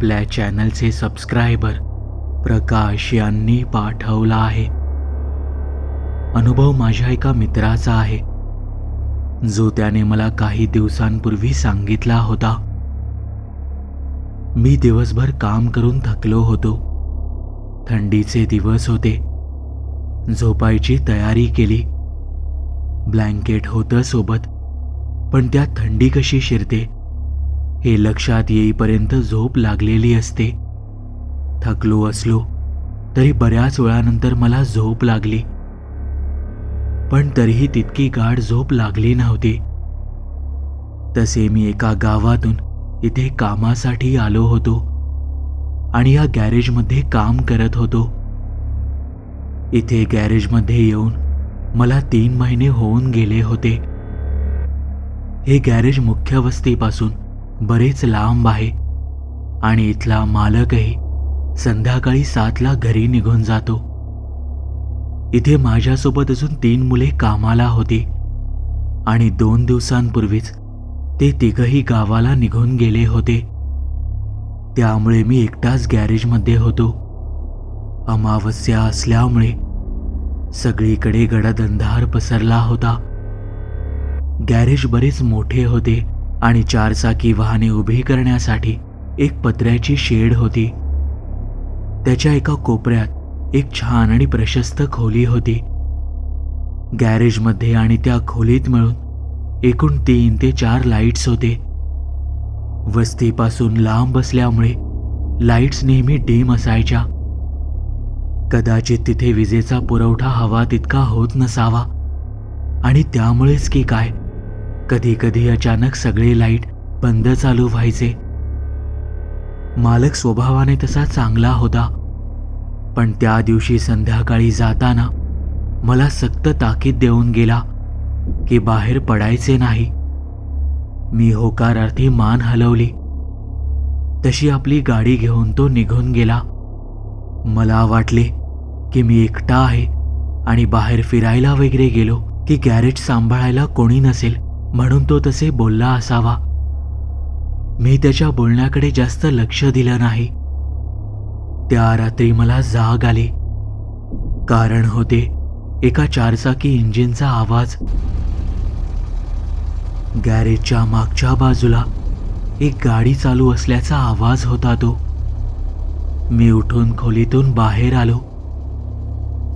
आपल्या चॅनलचे सबस्क्रायबर प्रकाश यांनी पाठवला आहे. अनुभव माझ्या एका मित्राचा आहे. जो त्याने मला काही दिवसांपूर्वी सांगितला होता. मी दिवसभर काम करून थकलो होतो. थंडीचे दिवस होते. झोपायची तयारी केली. ब्लँकेट होतं सोबत. पण त्यात थंडी कशी शिरते? हे लक्षात येईपर्यंत झोप लागलेली असते. थकलो असलो तरी बऱ्याच वेळानंतर मला झोप लागली. पण तरीही तितकी गाढ झोप लागली नव्हती. तसे मी एका गावातून इथे कामासाठी आलो होतो आणि या गॅरेजमध्ये काम करत होतो. इथे गॅरेजमध्ये येऊन मला तीन महिने होऊन गेले होते. हे गॅरेज मुख्य वस्तीपासून बरेच लांब आहे. आणि इथला मालकही संध्याकाळी सातला घरी निघून जातो. इथे माझ्यासोबत अजून तीन मुले कामाला होती. आणि दोन दिवसांपूर्वीच ते तिघही गावाला निघून गेले होते. त्यामुळे मी एकटाच गॅरेजमध्ये होतो. अमावस्या असल्यामुळे सगळीकडे गडद अंधार पसरला होता. गॅरेज बरेच मोठे होते. आणि चारचाकी वाहने उभी करण्यासाठी एक पत्र्याची शेड होती. त्याच्या एका कोपऱ्यात एक छान आणि प्रशस्त खोली होती. गॅरेजमध्ये आणि त्या खोलीत मिळून एकूण तीन ते चार लाईट्स होते. वस्तीपासून लांब असल्यामुळे लाईट्स नेहमी डीम असायच्या. कदाचित तिथे विजेचा पुरवठा हवा तितका होत नसावा. आणि त्यामुळेच की काय? कधी कधी अचानक सगळे लाइट बंद चालू व्हायचे. मालक स्वभावाने तसा चांगला होता. पण त्या दिवशी संध्याकाळी जाताना मला सक्त ताकीद देऊन गेला की बाहेर पडायचे नाही. मी होकारार्थी मान हलवली. तशी आपली गाडी घेऊन तो निघून गेला. मला वाटले की मी एकटा आहे आणि बाहेर फिरायला वगैरे गेलो की गॅरेज सांभाळायला कोणी नसेल. म्हणून तो तसे बोलला असावा. मी त्याच्या बोलण्याकडे जास्त लक्ष दिलं नाही. त्या रात्री मला जाग आली. कारण होते एका चारचाकी इंजिनचा आवाज. गॅरेजच्या मागच्या बाजूला एक गाडी चालू असल्याचा आवाज होता तो. मी उठून खोलीतून बाहेर आलो.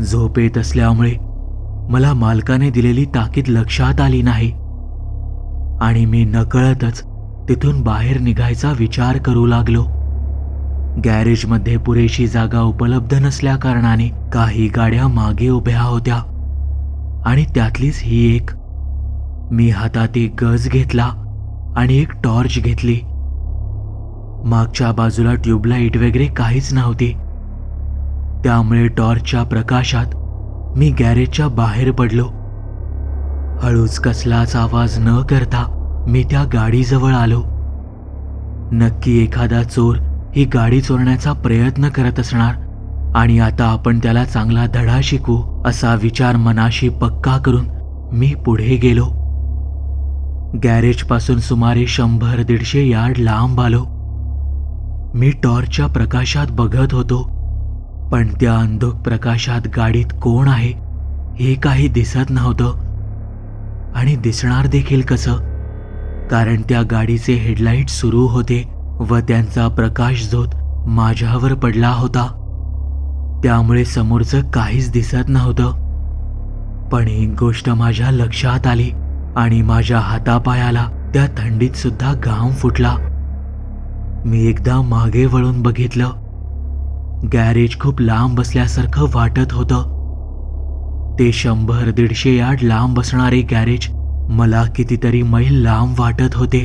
झोपेत असल्यामुळे मला मालकाने दिलेली ताकीद लक्षात आली नाही. आणि मी नकळतच तिथून बाहेर निघायचा विचार करू लागलो. गॅरेजमध्ये पुरेशी जागा उपलब्ध नसल्या कारणाने काही गाड्या मागे उभ्या होत्या. आणि त्यातलीच ही एक. मी हातात एक गज घेतला आणि एक टॉर्च घेतली. मागच्या बाजूला ट्यूबलाईट वगैरे काहीच नव्हती. त्यामुळे टॉर्चच्या प्रकाशात मी गॅरेजच्या बाहेर पडलो. हळूच कसलाच आवाज न करता मी त्या गाडीजवळ आलो. नक्की एखादा चोर ही गाडी चोरण्याचा प्रयत्न करत असणार आणि आता आपण त्याला चांगला धडा शिकू असा विचार मनाशी पक्का करून मी पुढे गेलो. गॅरेजपासून सुमारे शंभर दीडशे यार्ड लांब आलो. मी टॉर्चच्या प्रकाशात बघत होतो पण त्या अंधुक प्रकाशात गाडीत कोण आहे हे काही दिसत नव्हतं. आणि दिसणार देखील कसं? कारण त्या गाडीचे हेडलाईट सुरू होते व त्यांचा प्रकाश झोत माझ्यावर पडला होता. त्यामुळे समोरचं काहीच दिसत नव्हतं. पण एक गोष्ट माझ्या लक्षात आली आणि माझ्या हातापायाला त्या थंडीत सुद्धा घाम फुटला. मी एकदा मागे वळून बघितलं. गॅरेज खूप लांब असल्यासारखं वाटत होतं. ते शंभर दीडशे यार्ड लांब असणारे गॅरेज मला कितीतरी मैल लांब वाटत होते.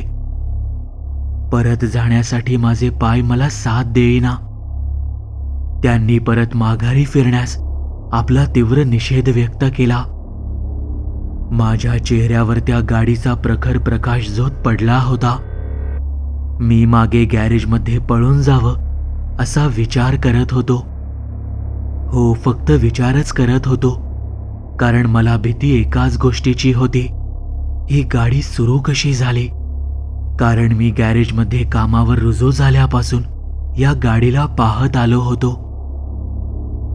परत जाण्यासाठी माझे पाय मला साथ देईना. त्यांनी परत माघारी फिरण्यास आपला तीव्र निषेध व्यक्त केला. माझ्या चेहऱ्यावर त्या गाडीचा प्रखर प्रकाश झोत पडला होता. मी मागे गॅरेजमध्ये पळून जावं असा विचार करत होतो. हो फक्त विचारच करत होतो. कारण मला भीती एकाच गोष्टीची होती. ही गाडी सुरू कशी झाली? कारण मी गॅरेजमध्ये कामावर रुजू झाल्यापासून या गाडीला पाहत आलो होतो.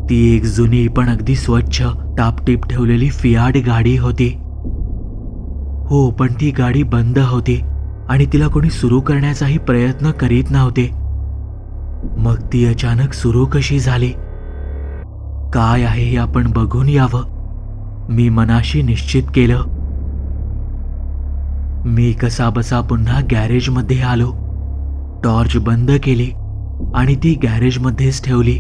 ती एक जुनी पण अगदी स्वच्छ टापटीप ठेवलेली फियाट गाडी होती. हो पण ती गाडी बंद होती आणि तिला कोणी सुरू करण्याचाही प्रयत्न करीत नव्हते. मग ती अचानक सुरू कशी झाली? काय आहे हे आपण बघून यावं. मी मनाशी निश्चित केलं. मी कसाबसा पुन्हा गॅरेजमध्ये आलो. टॉर्च बंद केली आणि ती गॅरेजमध्येच ठेवली.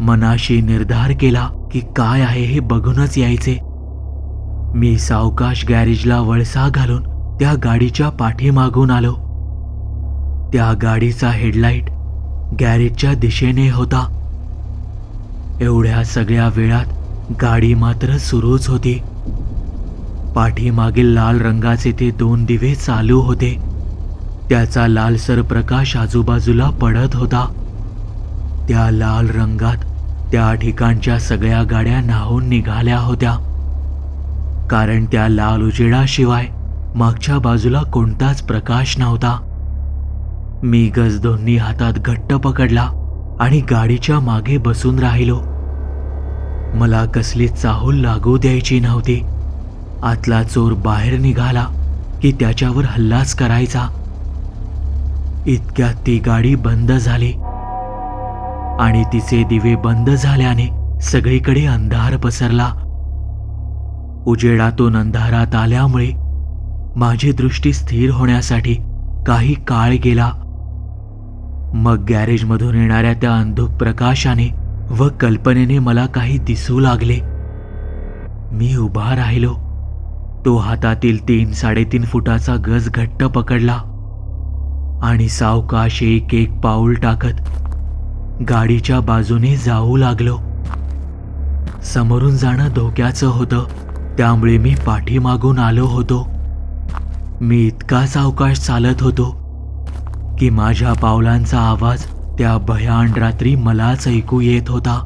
मनाशी निर्धार केला की काय आहे हे बघूनच यायचे. मी सावकाश गॅरेजला वळसा घालून त्या गाडीच्या पाठीमागून आलो. त्या गाडीचा हेडलाईट गॅरेजच्या दिशेने होता. एवढ्या सगळ्या वेळात गाडी मात्र सुरूच होती. पाठीमागील लाल रंगाचे ते दोन दिवे चालू होते. त्याचा लालसर प्रकाश आजूबाजूला पडत होता. त्या लाल रंगात त्या ठिकाणच्या सगळ्या गाड्या न्हावून निघाल्या होत्या. कारण त्या लाल उजेडाशिवाय मागच्या बाजूला कोणताच प्रकाश नव्हता. मी गज दोन्ही हातात घट्ट पकडला आणि गाडीच्या मागे बसून राहिलो. मला कसली चाहूल लागू द्यायची नव्हती. आतला चोर बाहेर निघाला की त्याच्यावर हल्लाच करायचा. इतक्यात ती गाडी बंद झाली. आणि तिचे दिवे बंद झाल्याने सगळीकडे अंधार पसरला. उजेडातून अंधारात आल्यामुळे माझी दृष्टी स्थिर होण्यासाठी काही काळ गेला. मग गॅरेजमधून येणाऱ्या त्या अंधुक प्रकाशाने व कल्पनेने मला काही दिसू लागले. मी उभा राहिलो. तो हातातील तीन साडेतीन फुटाचा गज घट्ट पकडला आणि सावकाश एक एक पाऊल टाकत गाडीच्या बाजूने जाऊ लागलो. समोरून जाणं धोक्याचं होतं त्यामुळे मी पाठीमागून आलो होतो. मी इतका सावकाश चालत होतो की माझ्या पावलांचा आवाज त्या भयान रात्री मलाच ऐकू येत होता.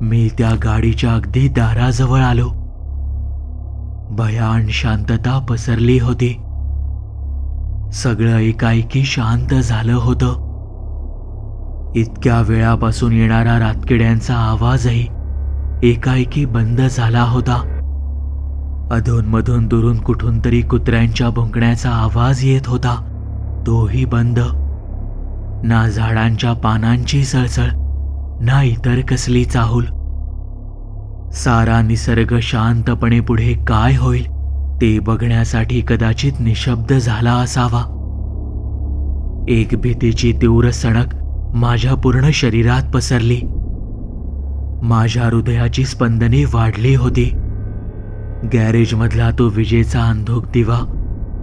मी त्या गाडीच्या अगदी दाराजवळ आलो. भयान शांतता पसरली होती. सगळं एकाएकी शांत झालं होतं. इतक्या वेळापासून येणारा रातकिड्यांचा आवाजही एकाएकी बंद झाला होता. अधूनमधून दुरून कुठून तरी कुत्र्यांच्या भुंकण्याचा आवाज येत होता. तोही बंद. ना झाडांच्या पानांची सळसळ ना इतर कसली चाहूल. सारा निसर्ग शांतपणे पुढे काय होईल ते बघण्यासाठी कदाचित निशब्द झाला असावा. एक भीतीची तीव्र सणक माझ्या पूर्ण शरीरात पसरली. माझ्या हृदयाची स्पंदने वाढली होती. गॅरेजमधला तो विजेचा अंधोक दिवा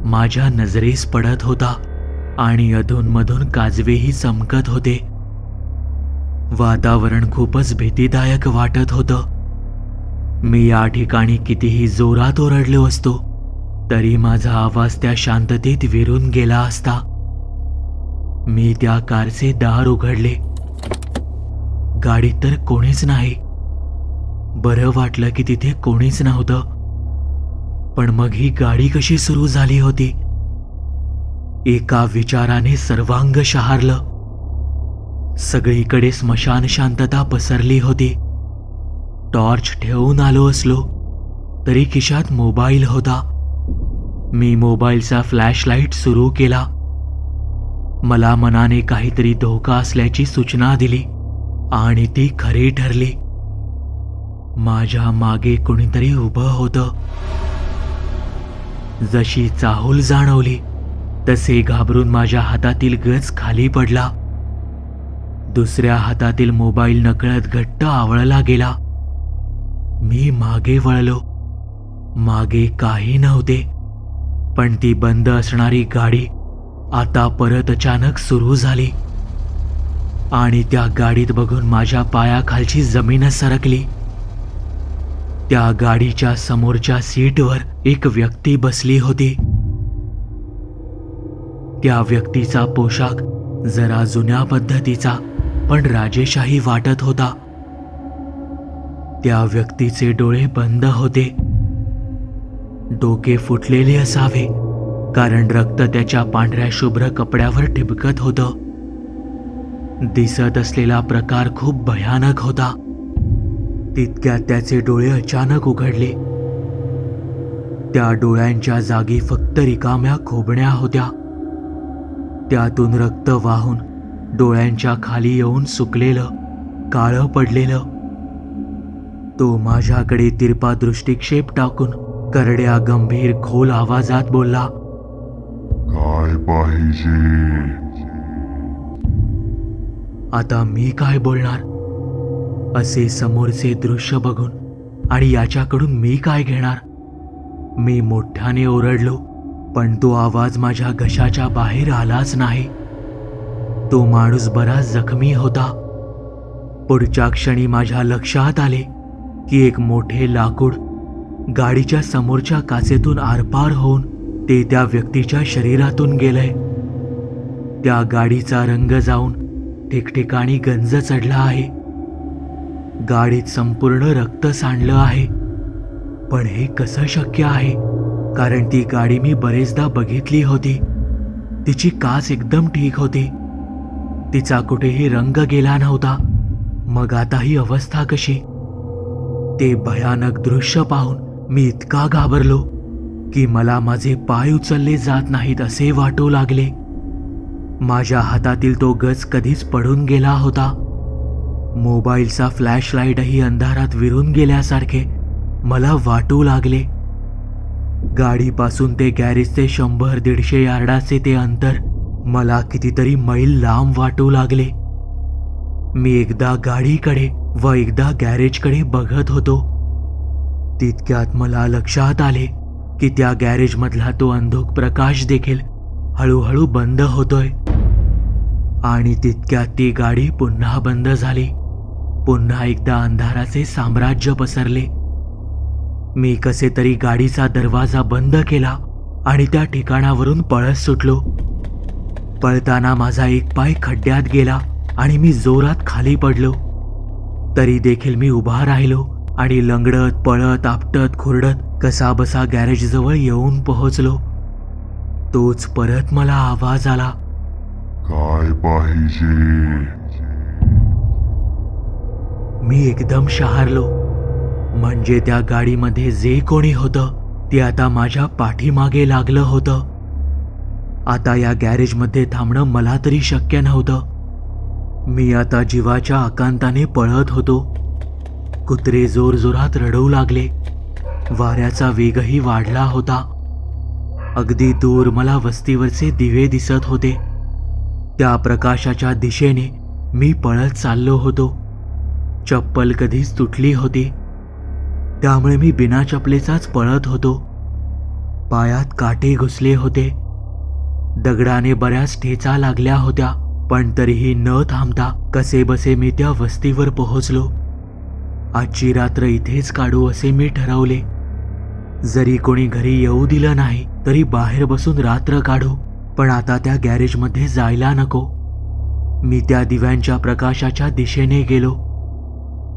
माझ्या नजरेस पडत होता. आणि अधूनमधून काजवेही चमकत होते. वातावरण खूपच भीतीदायक वाटत होतं. मी या ठिकाणी कितीही जोरात ओरडलो असतो तरी माझा आवाज त्या शांततेत विरून गेला असता. मी त्या कारचे दार उघडले. गाडीत तर कोणीच नाही. बरं वाटलं की तिथे कोणीच नव्हतं. पण मग ही गाडी कशी सुरू झाली होती? एका विचाराने सर्वांग शहारलं. सगळीकडे स्मशान शांतता पसरली होती. टॉर्च ठेवून आलो असलो तरी खिशात मोबाईल होता. मी मोबाईलचा फ्लॅशलाईट सुरू केला. मला मनाने काहीतरी धोका असल्याची सूचना दिली आणि ती खरी ठरली. माझ्या मागे कोणीतरी उभं होतं. जशी चाहूल जाणवली तसे घाबरून माझ्या हातातील गज खाली पडला. दुसऱ्या हातातील मोबाईल नकळत घट्ट आवळला गेला. मी मागे वळलो. मागे काही नव्हते पण ती बंद असणारी गाडी आता परत अचानक सुरू झाली. आणि त्या गाडीत बघून माझ्या पायाखालची जमीनच सरकली. त्या गाडीच्या समोरच्या सीटवर एक व्यक्ती बसली होती. त्या व्यक्तीचा पोशाख जरा जुन्या पद्धतीचा पण राजेशाही वाटत होता. त्या व्यक्तीचे डोळे बंद होते. डोके फुटलेले असावे कारण रक्त त्याच्या पांढऱ्या शुभ्र कपड्यावर ठिबकत होतं. दिसत असलेला प्रकार खूप भयानक होता. तितक्यात त्याचे डोळे अचानक उघडले. त्या डोळ्यांच्या जागी फक्त रिकाम्या खोबण्या होत्या. त्यातून रक्त वाहून डोळ्यांच्या खाली येऊन सुकलेलं काळं पडलेलं. तो माझ्याकडे तिरपा दृष्टिक्षेप टाकून करड्या गंभीर खोल आवाजात बोलला काय पाहिजे? आता मी काय बोलणार? असे समोरचे दृश्य बघून आणि याच्याकडून मी काय घेणार? मी मोठ्याने ओरडलो पण तो आवाज माझ्या घशाच्या बाहेर आलाच नाही. तो माणूस बराच जखमी होता. पुढच्या क्षणी माझ्या लक्षात आले की एक मोठे लाकूड गाडीच्या समोरच्या काचेतून आरपार होऊन ते त्या व्यक्तीच्या शरीरातून गेलंय. त्या गाडीचा रंग जाऊन ठिकठिकाणी गंज चढला आहे. गाडीत संपूर्ण रक्त सांडलं आहे. पण हे कसं शक्य आहे? कारण ती गाडी मी बरेचदा बघितली होती. तिची काच एकदम ठीक होती. तिचा कुठेही रंग गेला नव्हता. मग आता ही अवस्था कशी? ते भयानक दृश्य पाहून मी इतका घाबरलो की मला माझे पाय उचलले जात नाहीत असे वाटू लागले. माझ्या हातातील तो गज कधीच पडून गेला होता. मोबाईलचा फ्लॅशलाईटही अंधारात विरून गेल्यासारखे मला वाटू लागले. गाडीपासून ते गॅरेजचे शंभर दीडशे यार्डाचे ते अंतर. मला कितीतरी मैल लांब वाटू लागले. मी एकदा गाडीकडे व एकदा गॅरेजकडे बघत होतो. तितक्यात मला लक्षात आले की त्या गॅरेजमधला तो अंधुक प्रकाश देखील हळूहळू बंद होतोय. आणि तितक्यात ती गाडी पुन्हा बंद झाली. पुन्हा एकदा अंधाराचे साम्राज्य पसरले. मी कसे तरी गाडीचा दरवाजा बंद केला आणि त्या ठिकाणावरून पळत सुटलो. पळताना माझा एक पाय खड्ड्यात गेला आणि मी जोरात खाली पडलो. तरी देखील मी उभा राहिलो आणि लंगडत पळत आपटत खुरडत कसा बसा गॅरेजजवळ येऊन पोहोचलो. तोच परत मला आवाज आला. काय पाहिजे? मी एकदम शहारलो. म्हणजे त्या गाडीमध्ये जे कोणी होतं ते आता माझ्या पाठीमागे लागलं होतं. आता या गॅरेजमध्ये थांबणं मला तरी शक्य नव्हतं. मी आता जीवाच्या आकांताने पळत होतो. कुत्रे जोरजोरात रडू लागले. वाऱ्याचा वेगही वाढला होता. अगदी दूर मला वस्तीवरचे दिवे दिसत होते. त्या प्रकाशाच्या दिशेने मी पळत चाललो होतो. चप्पल कधीच तुटली होती. त्यामुळे मी बिना चपलेचाच पळत होतो. पायात काटे घुसले होते. दगडाने बऱ्याच ठेचा लागल्या होत्या पण तरीही न थांबता कसे बसे मी त्या वस्तीवर पोहोचलो. आजची रात्र इथेच काढू असे मी ठरवले. जरी कोणी घरी येऊ दिलं नाही तरी बाहेर बसून रात्र काढू पण आता त्या गॅरेजमध्ये जायला नको. मी त्या दिव्यांच्या प्रकाशाच्या दिशेने गेलो.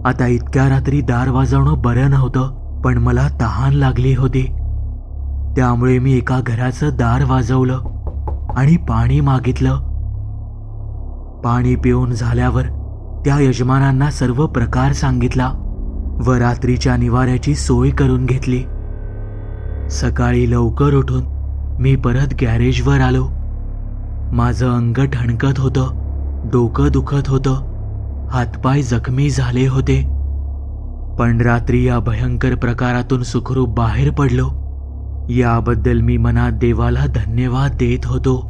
आता इतक्या रात्री दार वाजवणं बरं नव्हतं पण मला तहान लागली होती. त्यामुळे मी एका घराचं दार वाजवलं आणि पाणी मागितलं. पाणी पिऊन झाल्यावर त्या यजमानांना सर्व प्रकार सांगितला व रात्रीच्या निवाऱ्याची सोय करून घेतली. सकाळी लवकर उठून मी परत गॅरेजवर आलो. माझं अंग ठणकत होतं डोकं दुखत होतं. हातपाय जखमी झाले होते. पण रात्री या भयंकर प्रकारातून सुखरूप बाहेर पडलो. याबद्दल मी मनात देवाला धन्यवाद देत होतो.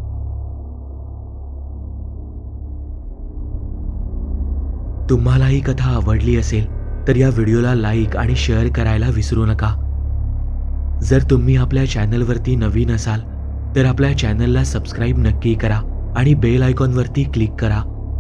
तुम्हाला ही कथा आवडली असेल तर या व्हिडिओला लाईक आणि शेअर करायला विसरू नका. जर तुम्ही आपल्या चॅनलवरती नवीन असाल तर आपल्या चॅनलला सबस्क्राईब नक्की करा आणि बेल आयकॉनवरती क्लिक करा.